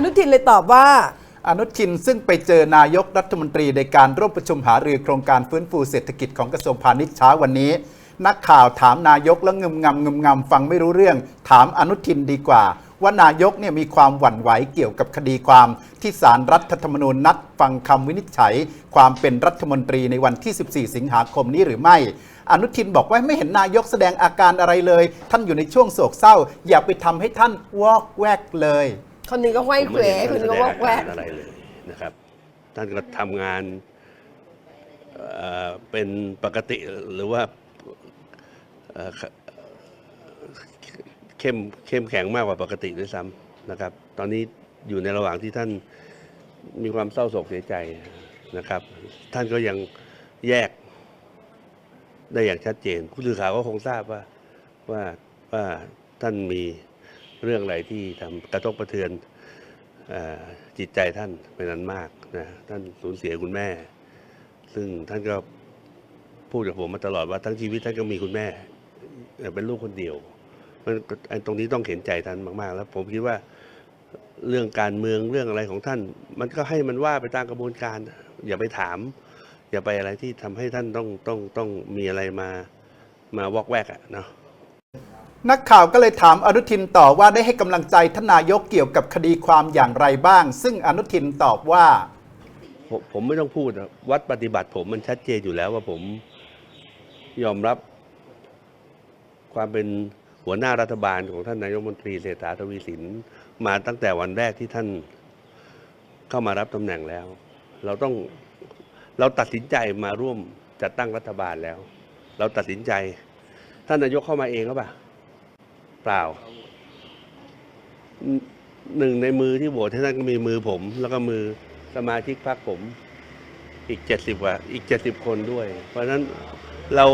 อนุทินเลยตอบว่า อนุทินซึ่งไปเจอนายกรัฐมนตรีในการร่วมประชุมหารือโครงการฟื้นฟูเศรษฐกิจของกระทรวงพาณิชย์เช้าวันนี้ นักข่าวถามนายกแล้วงึมงำงึมงำฟังไม่รู้เรื่อง ถามอนุทินดีกว่า ว่านายกเนี่ยมีความหวั่นไหวเกี่ยวกับคดีความ ที่ศาลรรัฐธรรมนูญนัดฟังคำวินิจฉัย ความเป็นรัฐมนตรีในวันที่ 14 สิงหาคมนี้หรือไม่อนุทินบอกว่าไม่เห็นนายกแสดงอาการอะไรเลย ท่านอยู่ในช่วงโศกเศร้า อย่าไปทำให้ท่านวอกแวกเลย คนหนึ่งก็ห้อยผมเขวไม่เห็นคนหนึ่งก็วอกแวกท่านแสดงอาารอะไรเลยนะครับ ท่านก็ทำงานเอ่อเป็นปกติหรือว่าเอ่อเข้มเข้มแข็งมากกว่าปกติด้วยซ้ำนะครับ ตอนนี้อยู่ในระหว่างที่ท่านมีความเศร้าโศกเสียใจนะครับ ท่านก็ยังแยกได้อย่างชัดเจน ผู้สื่อข่าวก็คงทราบว่าว่าว่าท่านมี เรื่องอะไรที่ทำกระทบกระเทือนอจิตใจท่านเป็นนั้นมากนะท่านสูญเสียคุณแม่ ซึ่งท่านก็พูดกับผมมาตลอดว่าทั้งชีวิตท่านก็มีคุณแม่เป็นลูกคนเดียวมันตรงนี้ต้องเห็นใจท่านมาก ๆ แล้ว ผมคิดว่าเรื่องการเมืองเรื่องอะไรของท่าน มันก็ให้มันว่าไปตามกระบวนการ อย่าไปถาม อย่าไปอะไรที่ทำให้ท่านต้องต้องต้องมีอะไรมามาวอกแวกอะเนาะ นักข่าวก็เลยถามอนุทินต่อว่าได้ให้กำลังใจทนายกเกี่ยวกับคดีความอย่างไรบ้าง ซึ่งอนุทินตอบว่า ผมผมไม่ต้องพูดอะวัดปฏิบัติผมมันชัดเจนอยู่แล้วว่าผมยอมรับ ความเป็นหัวหน้ารัฐบาลของท่านนายกมนตรีเศรษฐาทวีสิน มาตั้งแต่วันแรกที่ท่านเข้ามารับตำแหน่งแล้ว เราต้องเราตัดสินใจมาร่วมจัดตั้งรัฐบาลแล้ว เราตัดสินใจ ท่านนายกเข้ามาเองหรือเปล่า เปล่าหนึ่งในมือที่โหวตให้ท่านก็มีมือผม แล้วก็มือสมาชิกพรรคผม อีกเจ็ดสิบกว่า อีกเจ็ดสิบคนด้วย เพราะฉะนั้นเรา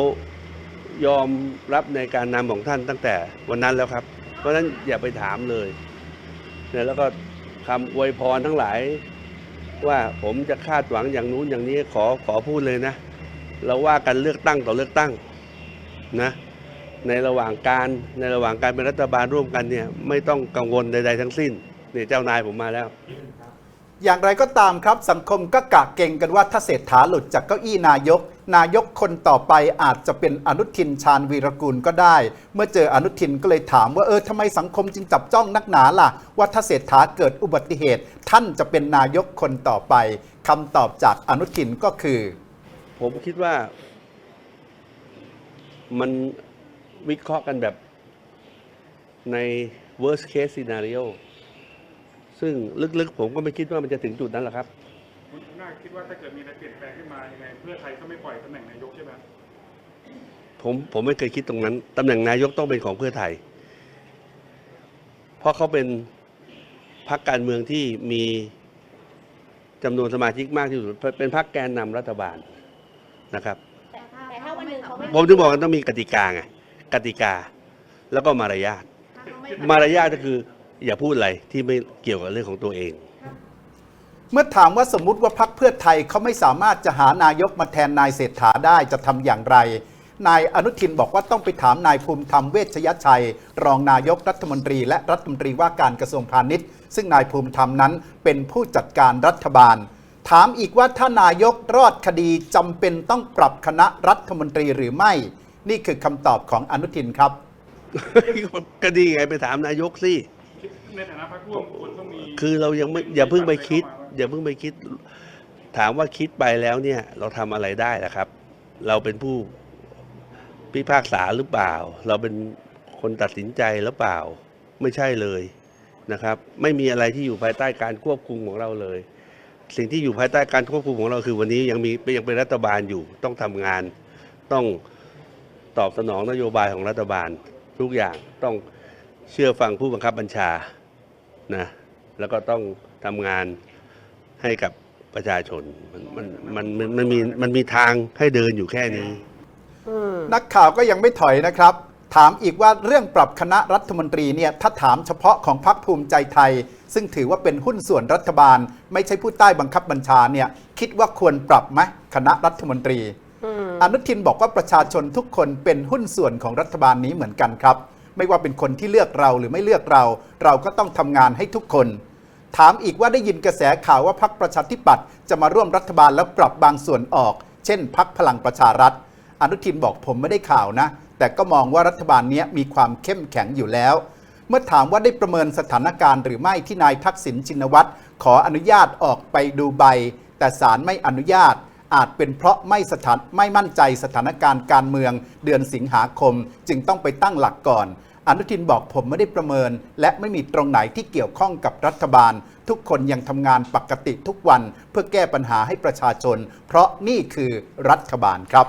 ยอมรับในการนำของท่านตั้งแต่วันนั้นแล้วครับ เพราะฉะนั้นอย่าไปถามเลยเนี่ยแล้วก็คำอวยพรทั้งหลาย ว่าผมจะคาดหวังอย่างนู้นอย่างนี้ขอขอพูดเลยนะ เราว่ากันเลือกตั้งต่อเลือกตั้งนะ ในระหว่างการในระหว่างการเป็นรัฐบาลร่วมกันเนี่ยไม่ต้องกังวลใด ๆ ทั้งสิ้นเนี่ยเจ้านายผมมาแล้ว อย่างไรก็ตามครับสังคมก็กะเก่งกันว่าถ้าเศรษฐาหลุดจากเก้าอี้นายก นายกคนต่อไปอาจจะเป็นอนุทินชาญวีรกุลก็ได้ เมื่อเจออนุทินก็เลยถามว่าเออทำไมสังคมจึงจับจ้องนักหนาล่ะ ว่าถ้าเศรษฐาเกิดอุบัติเหตุ ท่านจะเป็นนายกคนต่อไปคำตอบจากอนุทินก็คือ ผมคิดว่ามัน วิเคราะห์กันแบบใน worst case scenario ซึ่งลึกๆ ผมก็ไม่คิดว่ามันจะถึงจุดนั้นหรอกครับ คุณน่าคิดว่าถ้าเกิดมีอะไรเปลี่ยนแปลงขึ้นมายังไงเพื่อไทยก็ไม่ปล่อยตำแหน่งนายกใช่ไหมผมผมไม่เคยคิดตรงนั้นตำแหน่งนายกต้องเป็นของเพื่อไทย เพราะเขาเป็นพรรคการเมืองที่มีจำนวนสมาชิกมากที่สุดเป็นพรรคแกนนำรัฐบาลนะครับ แต่ถ้าวันหนึ่งเขาไม่ ผมถึงบอกว่าต้องมีกติกาไง กติกา แล้วก็มารยาทมารยาทก็คืออย่าพูดอะไรที่ไม่เกี่ยวกับเรื่องของตัวเอง เมื่อถามว่าสมมุติว่าพักเพื่อไทยเขาไม่สามารถจะหานายกมาแทนนายเศรษฐาได้จะทำอย่างไร นายอนุทินบอกว่าต้องไปถามนายภูมิธรรมเวชยชัย รองนายกรัฐมนตรี และรัฐมนตรีว่าการกระทรวงพาณิชย์ ซึ่งนายภูมิธรรมนั้นเป็นผู้จัดการรัฐบาล ถามอีกว่าถ้านายกรอดคดีจำเป็นต้องปรับคณะรัฐมนตรีหรือไม่ นี่คือคำตอบของอนุทินครับ ก็ดีไงไปถามนายกสิคิดในฐานะพรรคร่วมควรต้องมีคือเรายังไม่อย่าเพิ่งไปคิด อย่าเพิ่งไปคิด ถามว่าคิดไปแล้วเนี่ย เราทำอะไรได้ล่ะครับ เราเป็นผู้พิพากษาหรือเปล่า เราเป็นคนตัดสินใจหรือเปล่า ไม่ใช่เลยนะครับ ไม่มีอะไรที่อยู่ภายใต้การควบคุมของเราเลย สิ่งที่อยู่ภายใต้การควบคุมของเราคือวันนี้ยังมียังเป็นรัฐบาลอยู่ต้องทำงานต้อง ตอบสนองนโยบายของรัฐบาล ทุกอย่างต้องเชื่อฟังผู้บังคับบัญชานะแล้วก็ต้องทำงานให้กับประชาชนมันมันมันมันมันมีมันมีทางให้เดินอยู่แค่นี้ นักข่าวก็ยังไม่ถอยนะครับ ถามอีกว่าเรื่องปรับคณะรัฐมนตรีเนี่ยถ้าถามเฉพาะของพรรคภูมิใจไทย ซึ่งถือว่าเป็นหุ้นส่วนรัฐบาล ไม่ใช่ผู้ใต้บังคับบัญชาเนี่ยคิดว่าควรปรับไหมคณะรัฐมนตรี อนุทินบอกว่าประชาชนทุกคนเป็นหุ้นส่วนของรัฐบาลนี้เหมือนกันครับ ไม่ว่าเป็นคนที่เลือกเราหรือไม่เลือกเรา เราก็ต้องทำงานให้ทุกคน ถามอีกว่าได้ยินกระแสข่าวว่าพักประชาธิปัตย์จะมาร่วมรัฐบาลแล้วปรับบางส่วนออก เช่นพักพลังประชารัฐ อนุทินบอกผมไม่ได้ข่าวนะ แต่ก็มองว่ารัฐบาลนี้มีความเข้มแข็งอยู่แล้ว เมื่อถามว่าได้ประเมินสถานการณ์หรือไม่ที่นายทักษิณชินวัตรขออนุญาตออกไปดูใบ แต่ศาลไม่อนุญาต อาจเป็นเพราะไม่สถานไม่มั่นใจสถานการณ์การเมืองเดือนสิงหาคม จึงต้องไปตั้งหลักก่อน อนุทินบอกผมไม่ได้ประเมิน และไม่มีตรงไหนที่เกี่ยวข้องกับรัฐบาล ทุกคนยังทำงานปกติทุกวัน เพื่อแก้ปัญหาให้ประชาชน เพราะนี่คือรัฐบาลครับ